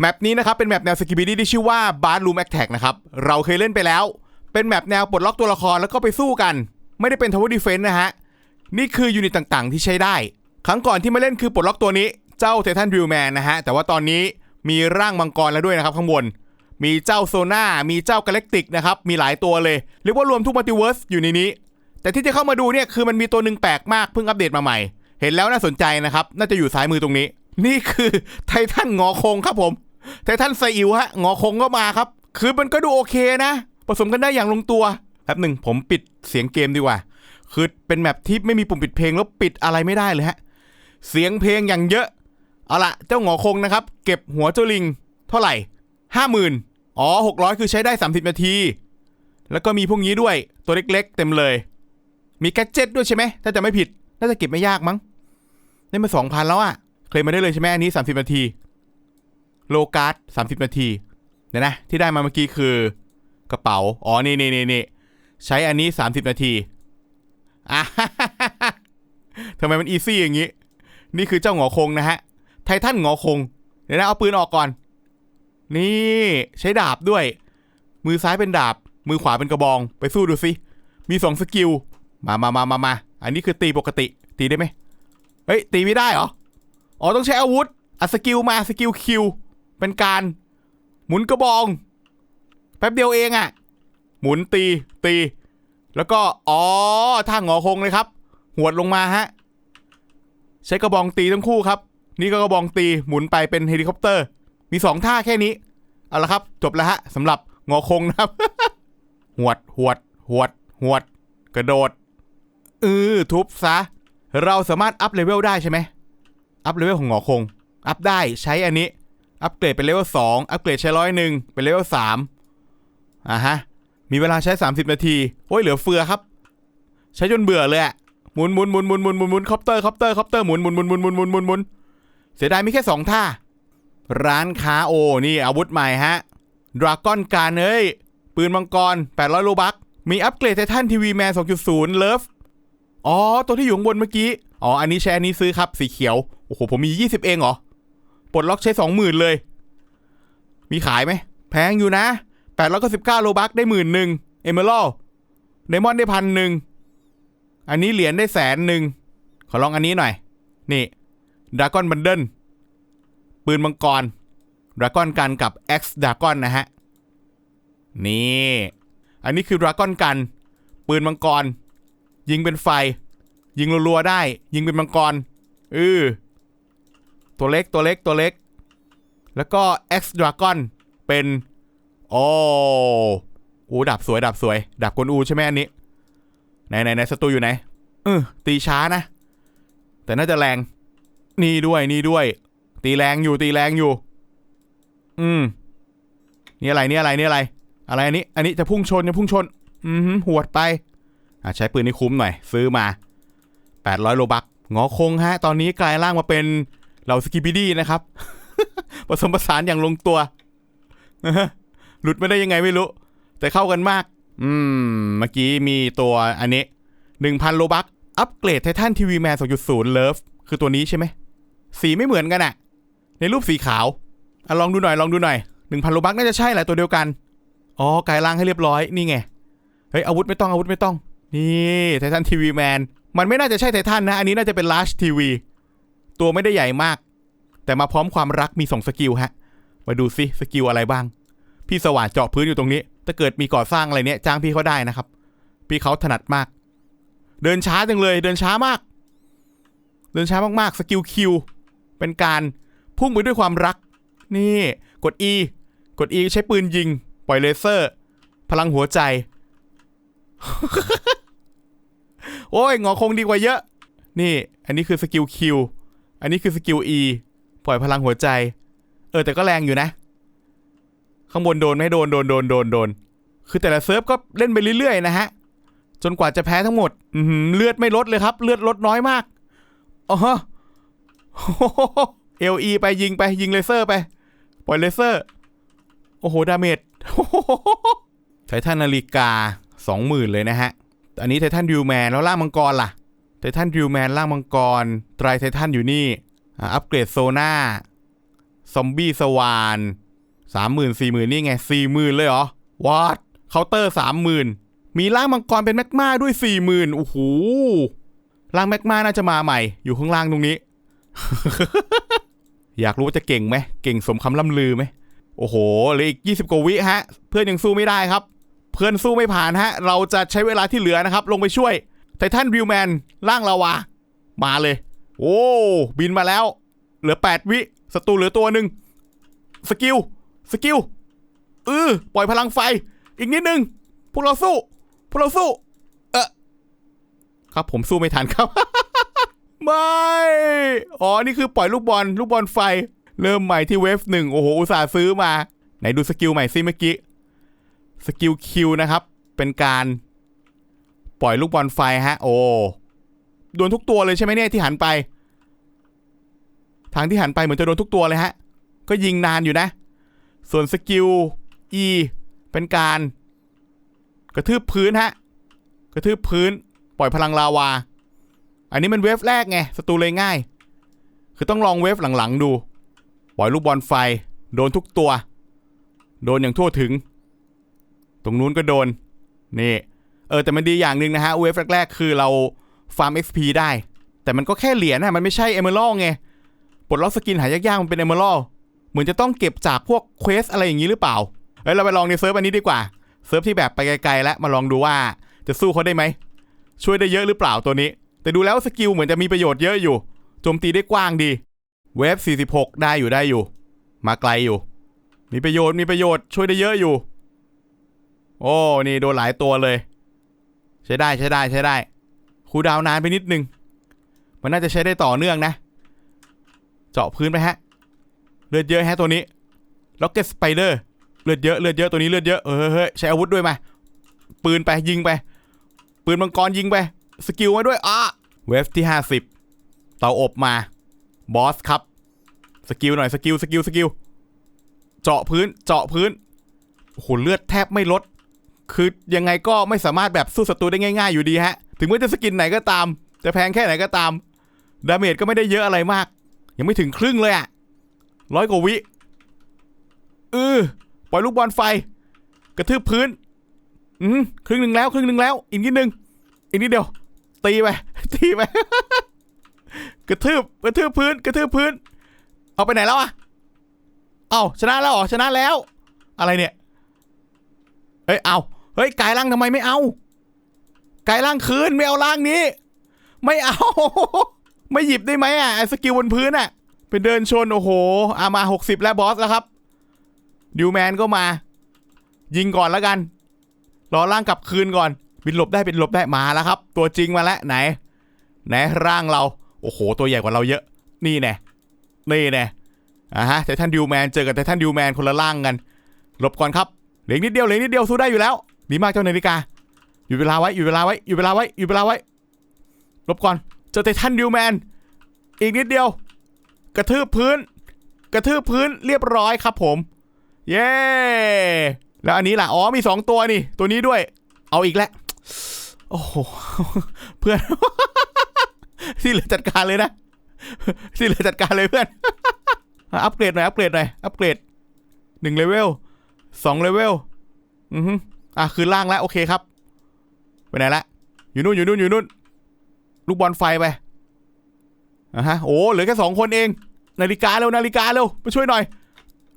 แมปนี้นะครับเป็นแมปแนวสกิบิดี้ที่ชื่อว่าบาร์ o ูมแอคแท็กนะครับ เราเคยเล่นไปแล้ว เป็นแมปแนวปลดล็อกตัวละครแล้วก็ไปสู้กัน ไม่ได้เป็นทาวเวอร์ดีเฟนต์นะฮะ นี่คือยูนิตต่างๆ ที่ใช้ได้ ครั้งก่อนที่มาเล่นคือปลดล็อกตัวนี้เจ้าเททันดิวแมนนะฮะ แต่ว่าตอนนี้มีร่างมังกรแล้วด้วยนะครับข้างบน มีเจ้าโซน่ามีเจ้ากาแล็กติกนะครับ มีหลายตัวเลย เรียกว่ารวมทุกมัลติเวิร์สอยู่ในนี้ แต่ที่จะเข้ามาดูเนี่ยคือมันมีตัวหนึ่งแปลกมากเพิ่งอัปเดตมาใหม่ เห็นแล้วน่าสนใจนะครับ น่าจะอยู่ซ้ายมือตรงนี้ นี่คือไททันงอคงครับผม ไททันไซอิวฮะงอคงก็มาครับ คือมันก็ดูโอเคนะ ผสมกันได้อย่างลงตัวแป๊บหนึ่งผมปิดเสียงเกมดีกว่า คือเป็นแมปที่ไม่มีปุ่มปิดเพลงแล้วปิดอะไรไม่ได้เลยฮะ เสียงเพลงอย่างเยอะ เอาละเจ้าหงอคงนะครับ เก็บหัวเจ้าลิง เท่าไหร่ห้าหมื่นอ๋อหกร้อยคือใช้ได้30นาที แล้วก็มีพวกนี้ด้วยตัวเล็กๆ เต็มเลย มีแกดเจ็ตด้วยใช่ไหมถ้าจะไม่ผิด น่าจะเก็บไม่ยากมั้ง ได้มาสองพันแล้วอะเคลมมาได้เลยใช่ไหมอันนี้30นาที โลการ์ด30นาทีเดี๋ยวนะ ที่ได้มาเมื่อกี้คือกระเป๋า อ๋อ นี่นี่นี่นี่ใช้อันนี้30นาทีอะทำไมมันอีซี่อย่างนี้ นี่คือเจ้าหงอคงนะฮะ ไททันหงอคง เดี๋ยวนะ เอาปืนออกก่อน นี่ใช้ดาบด้วย มือซ้ายเป็นดาบ มือขวาเป็นกระบอง ไปสู้ดูสิ มีสองสกิล มามามามามา อันนี้คือตีปกติ ตีได้ไหมเฮ้ย ตีไม่ได้เหรอ อ๋อ ต้องใช้อาวุธอะสกิลมา สกิลคิว เป็นการหมุนกระบอง แป๊บเดียวเองอะ่ะ หมุนตีตี แล้วก็อ๋อท่าหงอคงเลยครับ หวดลงมาฮะ ใช้กระบองตีทั้งคู่ครับ นี่ก็กระบองตีหมุนไปเป็นเฮลิคอปเตอร์ มีสองท่าแค่นี้ เอาละครับ จบแล้วฮะสำหรับงอคงนะครับ หวดหวดหวดหวด กระโดดเออทุบซะ เราสามารถอัพเลเวลได้ใช่ไหมอัพเลเวลของหงอคง อัพได้ใช้อันนี้ อัปเกรดเป็นเลเวลสองอัปเกรดใช้ร้อยหนึ่งเป็นเลเวลสามอะฮะ มีเวลาใช้ 30 นาที โอ้ยเหลือเฟือครับ ใช้จนเบื่อเลยอะหมุนหมุนหมุนหมุนหมุนหมุนหมุนคอปเตอร์คอปเตอร์คอปเตอร์หมุนหมุนหมุนหมุนหมุนหมุนหมุนหมุนเสียดายมีแค่สองท่า ร้านค้าโอนี่อาวุธใหม่ฮะดราก้อนการเอ้ย ปืนมังกร 800โลบัก มีอัปเกรดไททันทีวีแมน2.0 เลิฟ อ๋อ ตัวที่อยู่บนเมื่อกี้ อ๋อ อันนี้ใช้อันนี้ซื้อครับ สีเขียว โอ้โห ผมมี 20 เองเหรอ ปลดล็อกใช้20,000เลย มีขายไหม แพงอยู่นะ899โลบักได้หมื่นหนึ่งเอเมอรัลไดมอนด์ได้พันหนึ่งอันนี้เหรียญได้แสนหนึ่งขอลองอันนี้หน่อย นี่ดราก้อนบันเดิลปืนมังกรดราก้อนกันกับ X ดราก้อนนะฮะ นี่ อันนี้คือดราก้อนกัน ปืนมังกร ยิงเป็นไฟ ยิงรัวๆได้ ยิงเป็นมังกรเออ ตัวเล็กตัวเล็กตัวเล็ก แล้วก็ X Dragon เป็น โอ้โอ้ดับสวยดับสวย ดับกวนอูใช่ไหมอันนี้ ไหนไหนไหนศัตรูอยู่ไหนเออตีช้านะ แต่น่าจะแรง นี่ด้วยนี่ด้วย ตีแรงอยู่ตีแรงอยู่ อืมนี่อะไรนี่อะไรนี่อะไร อะไรอันนี้ อันนี้จะพุ่งชนจะพุ่งชน อืมหวดไปอะใช้ปืนให้คุ้มหน่อย ซื้อมา800โลบักงอคงฮะ ตอนนี้กลายร่างมาเป็น เหล่าสกิบิดี้นะครับ ผสมผสานอย่างลงตัวหลุดไม่ได้ยังไงไม่รู้ แต่เข้ากันมาก อืม เมื่อกี้มีตัวอันนี้1,000โลบักอัปเกรดไททันทีวีแมน2.0เลิฟคือตัวนี้ใช่ไหม สีไม่เหมือนกันอะในรูปสีขาวอะลองดูหน่อยลองดูหน่อย1,000โลบักน่าจะใช่แหละตัวเดียวกัน อ๋อกายร่างให้เรียบร้อย นี่ไง เฮ้ย อาวุธไม่ต้องอาวุธไม่ต้อง นี่ไททันทีวีแมนมันไม่น่าจะใช่ไททันนะ อันนี้น่าจะเป็นลาร์ชทีวี ตัวไม่ได้ใหญ่มาก แต่มาพร้อมความรักมี2สกิลฮะ มาดูซิสกิลอะไรบ้าง พี่สว่านเจาะพื้นอยู่ตรงนี้ ถ้าเกิดมีก่อสร้างอะไรเนี้ยจ้างพี่เขาได้นะครับ พี่เขาถนัดมาก เดินช้าจังเลย เดินช้ามาก เดินช้ามากๆ สกิลคิวเป็นการพุ่งไปด้วยความรัก นี่ กด E กด E ใช้ปืนยิง ปล่อยเลเซอร์ พลังหัวใจ โอ้ยงอคงดีกว่าเยอะ นี่ อันนี้คือสกิลคิว อันนี้คือสกิล E ปล่อยพลังหัวใจ เออแต่ก็แรงอยู่นะ ข้างบนโดนไหมโดนโดนโดนโดนโดน คือแต่ละเซิร์ฟก็เล่นไปเรื่อยๆนะฮะ จนกว่าจะแพ้ทั้งหมดอืเลือดไม่ลดเลยครับ เลือดลดน้อยมากอ๋อเอลีไปยิงไปยิงเลเซอร์ไป ปล่อยเลเซอร์ โอ้โห ดาเมจไททันนาฬิกาสองหมื่นเลยนะฮะ อันนี้ไททันดิวแมนแล้วล่ามังกรล่ะ ไททันดิวแมนล่างมังกรไตรไททันอยู่นี่อัปเกรดโซน่าซอมบี้สวานสามหมื่นสี่หมื่นนี่ไงสี่หมื่นเลยเหรอวอดเคาน์เตอร์สามหมื่นมีร่างมังกรเป็นแมกมาด้วยสี่หมื่นโอ้โหร่างแมกมาน่าจะมาใหม่ อยู่ข้างล่างตรงนี้ อยากรู้ว่าจะเก่งไหมเก่งสมคำล่ำลือไหมโอ้โหเหลืออีก20กว่าวิฮะ เพื่อนยังสู้ไม่ได้ครับ เพื่อนสู้ไม่ผ่านฮะ เราจะใช้เวลาที่เหลือนะครับ ลงไปช่วย ไททันวิวแมนร่างลาวา มาเลย โอ้บินมาแล้ว เหลือ 8 วิศัตรูเหลือตัวหนึ่งสกิลสกิลเออปล่อยพลังไฟ อีกนิดนึง พวกเราสู้ พวกเราสู้ เออครับผมสู้ไม่ทันครับ ไม่ อ๋อ นี่คือปล่อยลูกบอล ลูกบอลไฟ เริ่มใหม่ที่เวฟหนึ่งโอ้โห อุตส่าห์ซื้อมา ไหนดูสกิลใหม่ซิเมื่อกี้ สกิลคิวนะครับ เป็นการ ปล่อยลูกบอลไฟฮะ โอ้โดนทุกตัวเลยใช่ไหมเนี่ยที่หันไป ทางที่หันไปเหมือนจะโดนทุกตัวเลยฮะ ก็ยิงนานอยู่นะ ส่วนสกิล E เป็นการ กระทืบพื้นฮะ กระทืบพื้น ปล่อยพลังลาวา อันนี้มันเวฟแรกไงศัตรูเลยง่าย คือต้องลองเวฟหลังๆดู ปล่อยลูกบอลไฟ โดนทุกตัว โดนอย่างทั่วถึง ตรงนู้นก็โดน นี่ เออแต่มันดีอย่างหนึ่งนะฮะเวฟแรกๆคือเราฟาร์ม XP ได้ แต่มันก็แค่เหรียญนะมันไม่ใช่เอเมอรัลไงปลดล็อกสกินหายากๆมันเป็นเอเมอรัลเหมือนจะต้องเก็บจากพวกเควสอะไรอย่างนี้หรือเปล่าเอ้ยเราไปลองในเซิร์ฟอันนี้ดีกว่าเซิร์ฟที่แบบไปไกลๆแล้วมาลองดูว่าจะสู้เขาได้ไหมช่วยได้เยอะหรือเปล่าตัวนี้ แต่ดูแล้วสกิลเหมือนจะมีประโยชน์เยอะอยู่โจมตีได้กว้างดีเวฟ46 ได้อยู่ได้อยู่ มาไกลอยู่ มีประโยชน์มีประโยชน์ช่วยได้เยอะอยู่ โอ้นี่โดนหลายตัวเลย ใช้ได้ใช้ได้ใช้ได้คูดาวนานไปนิดนึง มันน่าจะใช้ได้ต่อเนื่องนะ เจาะพื้นไปฮะ เลือดเยอะฮะตัวนี้ล็อกเก็ตสไปเดอร์เลือดเยอะเลือดเยอะตัวนี้เลือดเยอะเออเฮ้ยใช้อาวุธด้วยมา ปืนไปยิงไป ปืนมังกรยิงไปสกิลมาด้วยอะเวฟที่ 50 เตาอบมาบอสครับสกิลหน่อยสกิลสกิลสกิลเจาะพื้นเจาะพื้นโหเลือดแทบไม่ลด คือยังไงก็ไม่สามารถแบบสู้ศัตรูได้ง่าย ๆ อยู่ดีฮะ ถึงแม้จะสกินไหนก็ตาม จะแพงแค่ไหนก็ตาม ดาเมจก็ไม่ได้เยอะอะไรมาก ยังไม่ถึงครึ่งเลยอะร้อยกว่าวิเออปล่อยลูกบอลไฟ กระทืบพื้น อืมครึ่งหนึ่งแล้ว ครึ่งหนึ่งแล้ว อีกนิดนึง อีกนิดเดียว ตีไป ตีไป กระทืบ กระทืบพื้น กระทืบพื้น เอาไปไหนแล้วอะเอ้าชนะแล้วเหรอ ชนะแล้ว อะไรเนี่ยเฮ้ย เอา เฮ้ยกายร่างทำไมไม่เอากายร่างคืนไม่เอาร่างนี้ ไม่เอา ไม่หยิบได้ไหมอะไอ้สกิลบนพื้นอะเป็นเดินชนโอ้โหอามา60แล้วบอสแล้วครับดิวแมนก็มา ยิงก่อนแล้วกัน รอร่างกลับคืนก่อน บินหลบได้บินหลบได้มาแล้วครับ ตัวจริงมาแล้วไหน ไหนร่างเรา โอ้โห ตัวใหญ่กว่าเราเยอะ นี่แน่นี่แน่อะฮะไททันดิวแมนเจอกับไททันดิวแมนคนละร่างกันหลบก่อนครับเหลือนิดเดียวเหลือนิดเดียวสู้ได้อยู่แล้ว ดีมากเจ้านาฬิกา อยู่เวลาไว้ อยู่เวลาไว้ อยู่เวลาไว้ อยู่เวลาไว้ ลบก่อน เจอไททันดิวแมน อีกนิดเดียว กระทืบพื้น กระทืบพื้นเรียบร้อยครับผม เย้ แล้วอันนี้ล่ะ อ๋อ มีสองตัวนี่ ตัวนี้ด้วย เอาอีกแล้ว โอ้โห เพื่อน ที่เหลือจัดการเลยนะ ที่เหลือจัดการเลยเพื่อน อัปเกรดหน่อย อัปเกรดหน่อย อัปเกรดหนึ่งเลเวลสองเลเวล อือฮึ อะคืนล่างแล้วโอเคครับ ไปไหนละ อยู่นู่นอยู่นู่นอยู่นู่น ลูกบอลไฟไปอะฮะ โอ้เหลือแค่สองคนเอง นาฬิกาเร็วนาฬิกาเร็วมาช่วยหน่อย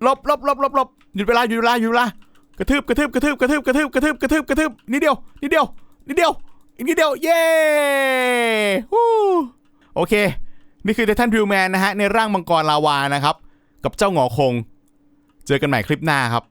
ลบลบลบลบลบหยุดเวลาหยุดเวลาหยุดเวลากระทืบกระทืบกระทืบกระทืบกระทืบกระทืบกระทืบกระทืบนิดเดียวนิดเดียวนิดเดียวอีกนิดเดียวเย้ฮู้โอเค นี่คือไททันพิวแมนนะฮะในร่างมังกรลาวานะครับ กับเจ้าหงอคง เจอกันใหม่คลิปหน้าครับ